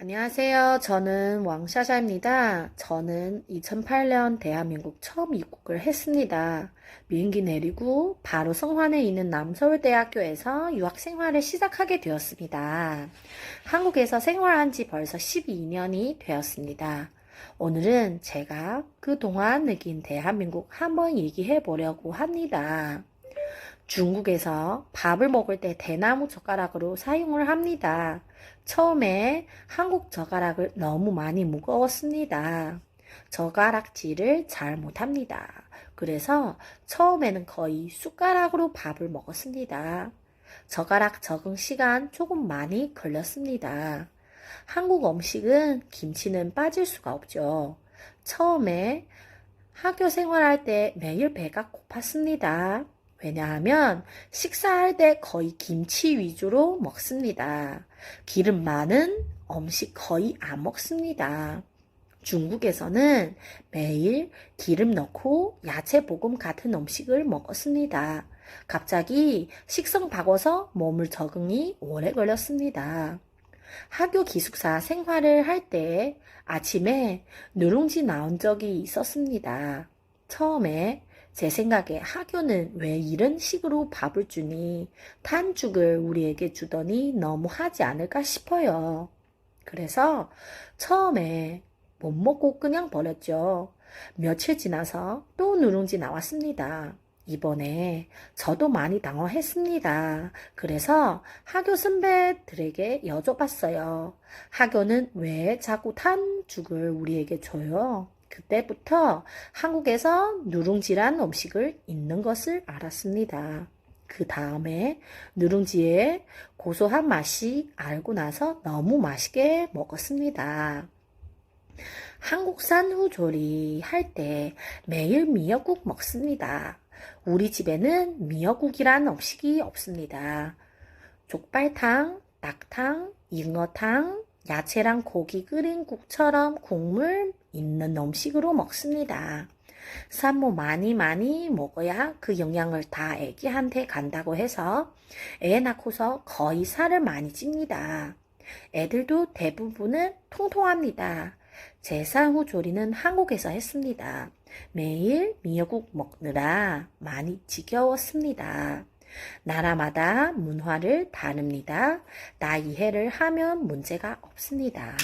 안녕하세요. 저는 왕샤샤입니다. 저는 2008년 대한민국 처음 입국을 했습니다. 비행기 내리고 바로 성환에 있는 남서울대학교에서 유학 생활을 시작하게 되었습니다. 한국에서 생활한 지 벌써 12년이 되었습니다. 오늘은 제가 그동안 느낀 대한민국 한번 얘기해 보려고 합니다. 중국에서 밥을 먹을 때 대나무 젓가락으로 사용을 합니다. 처음에 한국 젓가락을 너무 많이 무거웠습니다. 젓가락질을 잘 못합니다. 그래서 처음에는 거의 숟가락으로 밥을 먹었습니다. 젓가락 적응 시간 조금 많이 걸렸습니다. 한국 음식은 김치는 빠질 수가 없죠. 처음에 학교 생활할 때 매일 배가 고팠습니다. 왜냐하면 식사할 때 거의 김치 위주로 먹습니다. 기름 많은 음식 거의 안 먹습니다. 중국에서는 매일 기름 넣고 야채 볶음 같은 음식을 먹었습니다. 갑자기 식성 바꿔서 몸을 적응이 오래 걸렸습니다. 학교 기숙사 생활을 할 때 아침에 누룽지 나온 적이 있었습니다. 처음에 제 생각에 학교는 왜 이런 식으로 밥을 주니 탄죽을 우리에게 주더니 너무 하지 않을까 싶어요. 그래서 처음에 못 먹고 그냥 버렸죠. 며칠 지나서 또 누룽지 나왔습니다. 이번에 저도 많이 당황했습니다. 그래서 학교 선배들에게 여쭤봤어요. 학교는 왜 자꾸 탄죽을 우리에게 줘요? 그때부터 한국에서 누룽지란 음식을 있는 것을 알았습니다. 그 다음에 누룽지의 고소한 맛이 알고 나서 너무 맛있게 먹었습니다. 한국산 후조리 할 때 매일 미역국 먹습니다. 우리 집에는 미역국이란 음식이 없습니다. 족발탕, 낙탕, 잉어탕, 야채랑 고기 끓인 국처럼 국물 있는 음식으로 먹습니다. 산모 많이 많이 먹어야 그 영양을 다 애기한테 간다고 해서 애 낳고서 거의 살을 많이 찝니다. 애들도 대부분은 통통합니다. 제 산후 조리는 한국에서 했습니다. 매일 미역국 먹느라 많이 지겨웠습니다. 나라마다 문화를 다릅니다. 나 이해를 하면 문제가 없습니다.